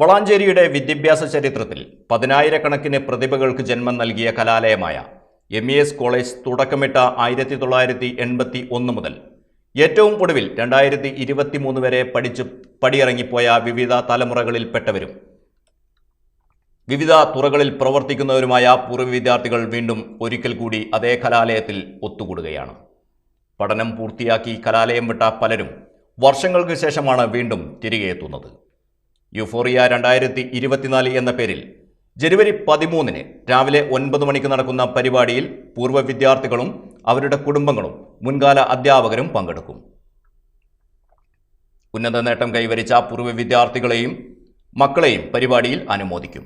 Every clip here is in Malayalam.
വളാഞ്ചേരിയുടെ വിദ്യാഭ്യാസ ചരിത്രത്തിൽ പതിനായിരക്കണക്കിന് പ്രതിഭകൾക്ക് ജന്മം നൽകിയ കലാലയമായ എം ഇ എസ് കോളേജ് തുടക്കമിട്ട ആയിരത്തി തൊള്ളായിരത്തി എൺപത്തി ഒന്ന് മുതൽ ഏറ്റവും ഒടുവിൽ രണ്ടായിരത്തി ഇരുപത്തി മൂന്ന് വരെ പഠിച്ചു പടിയിറങ്ങിപ്പോയ വിവിധ തലമുറകളിൽപ്പെട്ടവരും വിവിധ തുറകളിൽ പ്രവർത്തിക്കുന്നവരുമായ പൂർവ വിദ്യാർത്ഥികൾ വീണ്ടും ഒരിക്കൽ കൂടി അതേ കലാലയത്തിൽ ഒത്തുകൂടുകയാണ്. പഠനം പൂർത്തിയാക്കി കലാലയം വിട്ട പലരും വർഷങ്ങൾക്ക് ശേഷമാണ് വീണ്ടും തിരികെ എത്തുന്നത്. യുഫോറിയ രണ്ടായിരത്തി ഇരുപത്തിനാല് എന്ന പേരിൽ ജനുവരി പതിമൂന്നിന് രാവിലെ ഒൻപത് മണിക്ക് നടക്കുന്ന പരിപാടിയിൽ പൂർവ വിദ്യാർത്ഥികളും അവരുടെ കുടുംബങ്ങളും മുൻകാല അധ്യാപകരും പങ്കെടുക്കും. ഉന്നത നേട്ടം കൈവരിച്ച പൂർവ വിദ്യാർത്ഥികളെയും മക്കളെയും പരിപാടിയിൽ അനുമോദിക്കും.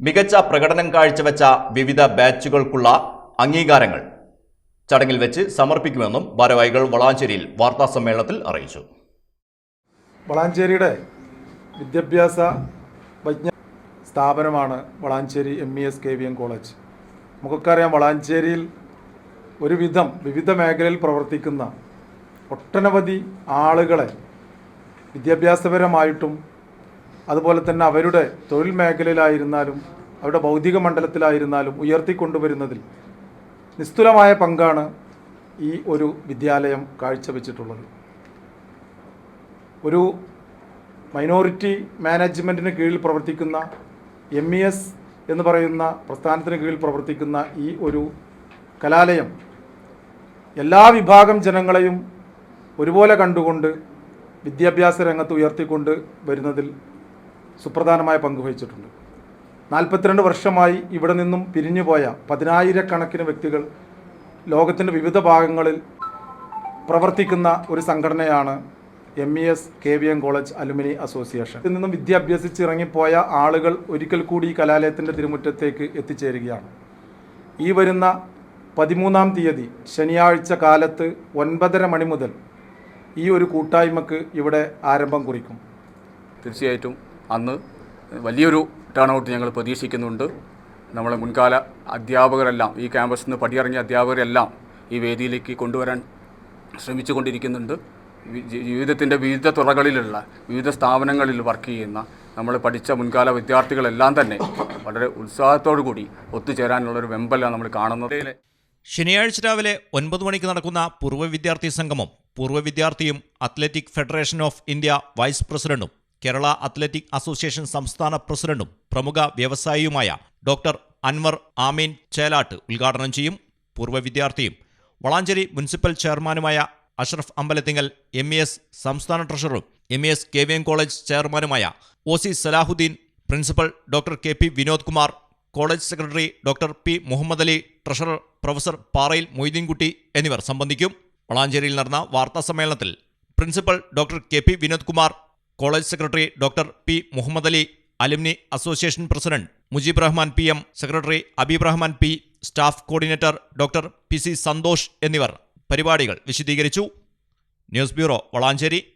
മികച്ച പ്രകടനം കാഴ്ചവെച്ച വിവിധ ബാച്ചുകൾക്കുള്ള അംഗീകാരങ്ങൾ ചടങ്ങിൽ വെച്ച് സമർപ്പിക്കുമെന്നും ഭാരവാഹികൾ വളാഞ്ചേരിയിൽ വാർത്താസമ്മേളനത്തിൽ അറിയിച്ചു. വളാഞ്ചേരിയുടെ വിദ്യാഭ്യാസ വൈജ്ഞാ സ്ഥാപനമാണ് Valanchery M E S K V M college നമുക്കൊക്കെ അറിയാം വളാഞ്ചേരിയിൽ ഒരുവിധം വിവിധ മേഖലയിൽ പ്രവർത്തിക്കുന്ന ഒട്ടനവധി ആളുകളെ വിദ്യാഭ്യാസപരമായിട്ടും അതുപോലെ തന്നെ അവരുടെ തൊഴിൽ മേഖലയിലായിരുന്നാലും അവരുടെ ഭൗതിക മണ്ഡലത്തിലായിരുന്നാലും ഉയർത്തിക്കൊണ്ടുവരുന്നതിൽ നിസ്തുലമായ പങ്കാണ് ഈ ഒരു വിദ്യാലയം കാഴ്ചവെച്ചിട്ടുള്ളത്. ഒരു മൈനോറിറ്റി മാനേജ്മെന്റിന് കീഴിൽ പ്രവർത്തിക്കുന്ന എം ഇ എസ് എന്ന് പറയുന്ന പ്രസ്ഥാനത്തിന് കീഴിൽ പ്രവർത്തിക്കുന്ന ഈ ഒരു കലാലയം എല്ലാ വിഭാഗം ജനങ്ങളെയും ഒരുപോലെ കണ്ടുകൊണ്ട് വിദ്യാഭ്യാസ രംഗത്ത് ഉയർത്തിക്കൊണ്ട് വരുന്നതിൽ സുപ്രധാനമായ പങ്ക് വഹിച്ചിട്ടുണ്ട്. നാൽപ്പത്തിരണ്ട് വർഷമായി ഇവിടെ നിന്നും പിരിഞ്ഞുപോയ പതിനായിരക്കണക്കിന് വ്യക്തികൾ ലോകത്തിന്റെ വിവിധ ഭാഗങ്ങളിൽ പ്രവർത്തിക്കുന്ന ഒരു സംഘടനയാണ് M E S K V M college alumni association ഇതിൽ നിന്നും വിദ്യ അഭ്യസിച്ച് ഇറങ്ങിപ്പോയ ആളുകൾ ഒരിക്കൽ കൂടി ഈ കലാലയത്തിന്റെ തിരുമുറ്റത്തേക്ക് എത്തിച്ചേരുകയാണ്. ഈ വരുന്ന പതിമൂന്നാം തീയതി ശനിയാഴ്ച കാലത്ത് ഒൻപതര മണി മുതൽ ഈ ഒരു കൂട്ടായ്മക്ക് ഇവിടെ ആരംഭം കുറിക്കും. തീർച്ചയായിട്ടും അന്ന് വലിയൊരു ടേൺ ഔട്ട് ഞങ്ങൾ പ്രതീക്ഷിക്കുന്നുണ്ട്. നമ്മളെ മുൻകാല അധ്യാപകരെല്ലാം ഈ ക്യാമ്പസിൽ നിന്ന് പടിയിറങ്ങിയ അധ്യാപകരെല്ലാം ഈ വേദിയിലേക്ക് കൊണ്ടുവരാൻ ശ്രമിച്ചു കൊണ്ടിരിക്കുന്നുണ്ട് വി- ജി- ജീവിതത്തിന്റെ വിവിധ തുറകളിലുള്ള വിവിധ സ്ഥാപനങ്ങളിൽ വർക്ക് ചെയ്യുന്ന നമ്മൾ പഠിച്ച മുൻകാല വിദ്യാർത്ഥികളെല്ലാം തന്നെ വളരെ ഉത്സാഹത്തോടു കൂടി ഒത്തുചേരാനുള്ളൊരു വെമ്പലാണ് നമ്മൾ കാണുന്നത്. ശനിയാഴ്ച രാവിലെ ഒൻപത് മണിക്ക് നടക്കുന്ന പൂർവ വിദ്യാർത്ഥി സംഗമം പൂർവ വിദ്യാർത്ഥിയും athletic federation of India vice പ്രസിഡന്റും കേരള അത്ലറ്റിക് അസോസിയേഷൻ സംസ്ഥാന പ്രസിഡന്റും പ്രമുഖ വ്യവസായിയുമായ ഡോക്ടർ അൻവർ ആമീൻ ചേലാട്ട് ഉദ്ഘാടനം ചെയ്യും. പൂർവ വിദ്യാർത്ഥിയും വളാഞ്ചേരി മുനിസിപ്പൽ ചെയർമാനുമായ Ashraf Ambalathingal M E S സംസ്ഥാന ട്രഷററും M E S K V M college ചെയർമാനുമായ O C Salahuddin principal doctor K P Vinod Kumar college secretary doctor P Muhammad Ali treasurer professor Parayil Moideenkutty എന്നിവർ സംബന്ധിക്കും. വളാഞ്ചേരിയിൽ നടന്ന വാർത്താ സമ്മേളനത്തിൽ principal doctor K P Vinod Kumar college secretary doctor P Muhammad Ali alumni association president Mujeeb Rahman P M secretary Abeeb Rahman P staff coordinator doctor P C Santhosh എന്നിവർ പരിപാടികൾ വിശദീകരിച്ചു. News bureau Valanchery.